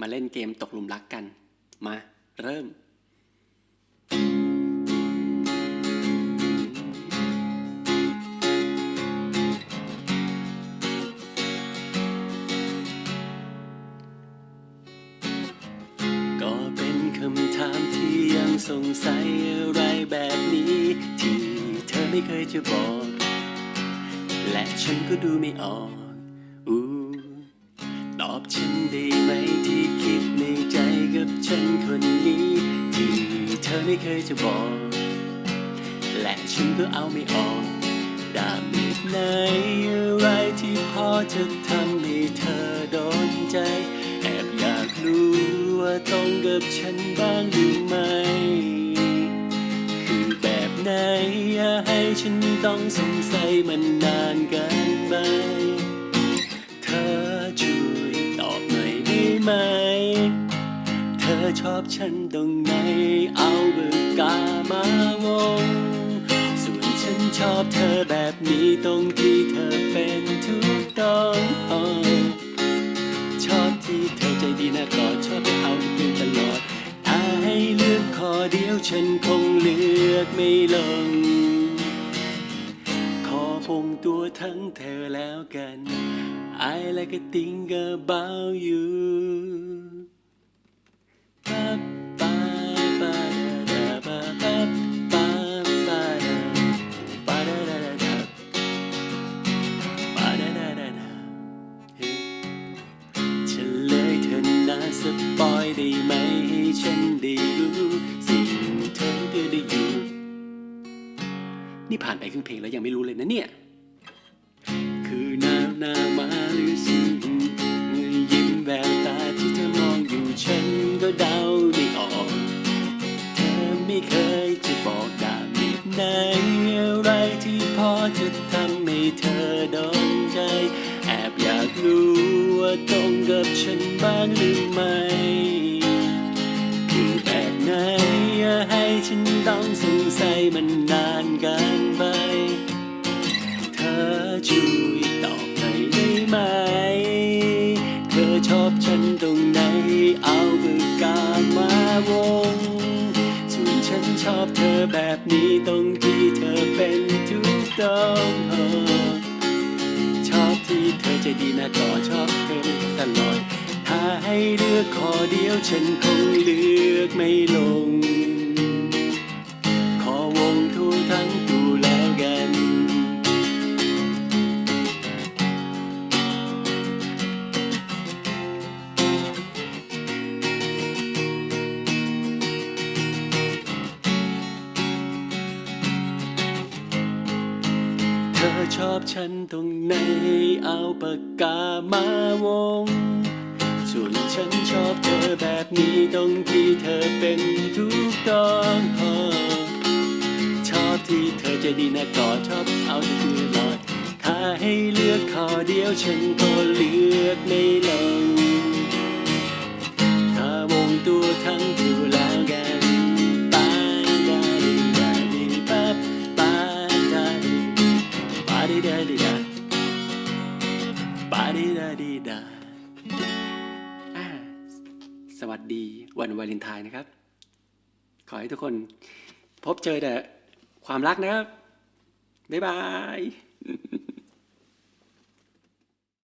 มาเล่นเกมตกหลุมรักกัน มา เริ่ม ก็เป็นคำถามที่ยังสงสัยอะไรแบบนี้ ที่เธอไม่เคยจะบอก และฉันก็ดูไม่ออก อู้ตอบฉันได้ ไม่เคยจะบอก และฉันก็เอาไม่ออกดามิดไหนอะไรที่พอจะทำให้เธอโดนใจ แอบอยากรู้ว่าต้องกับฉันบ้างหรือไม่ คือแบบไหนอย่าให้ฉันต้องสงสัยมันนานเกินไป ชอบฉันตรงไหน เอาเบอร์กามาวงส่วนฉันชอบเธอแบบนี้ตรงที่เธอเป็นทุกต้องชอบที่เธอใจดีนะกอดชอบให้เอาทุกคืนตลอด ถ้าให้เลือกขอเดียวฉันคงเลือกไม่ลง ขอพงตัวทั้งเธอแล้วกัน I like a thing about you ฉันได้รู้สิ่งเธอได้อยู่ นี่ผ่านไปครึ่งเพลงแล้วยังไม่รู้เลยนะเนี่ย คือหน้าหน้ามาหรือสิ่งยิ้มแววตาที่เธอมองอยู่ฉันก็เดาได้ออก เธอไม่เคยจะบอกดามิดไหนอะไรที่พอจะทำให้เธอโดนใจแอบอยากรู้ว่าตรงกับฉันบ้างหรือไม่ แบบไหนอย่าให้ฉันต้องสงสัยมันนานเกินไป เธอช่วยตอบหน่อยได้ไหม เธอชอบฉันตรงไหน เอาปากกามาวง ส่วนฉันชอบเธอแบบนี้ตรงที่เธอเป็นทุกต้องชอบที่เธอใจดีนะก็ ให้เลือกขอเดียวฉันคงเลือกไม่ลง ขอวงทั่วทั้งตัวแล้วกัน เธอชอบฉันตรงไหนเอาปากกามาวง ส่วนฉันชอบเธอแบบนี้ตรงที่เธอเป็นทุกต้องชอบที่เธอใจดีนะกอดชอบเอาแต่คืนลอยถ้าให้เลือกขอเดียวฉันก็เลือกไม่ลงถ้าวงตัวทั้งตัวแล้วกันปาดาดีดาดีปับปาดาดีปาดีดาดีดาปาดีดาดีดา สวัสดีวันวาเลนไทน์นะครับ ขอให้ทุกคนพบเจอแต่ความรักนะครับ บ๊ายบาย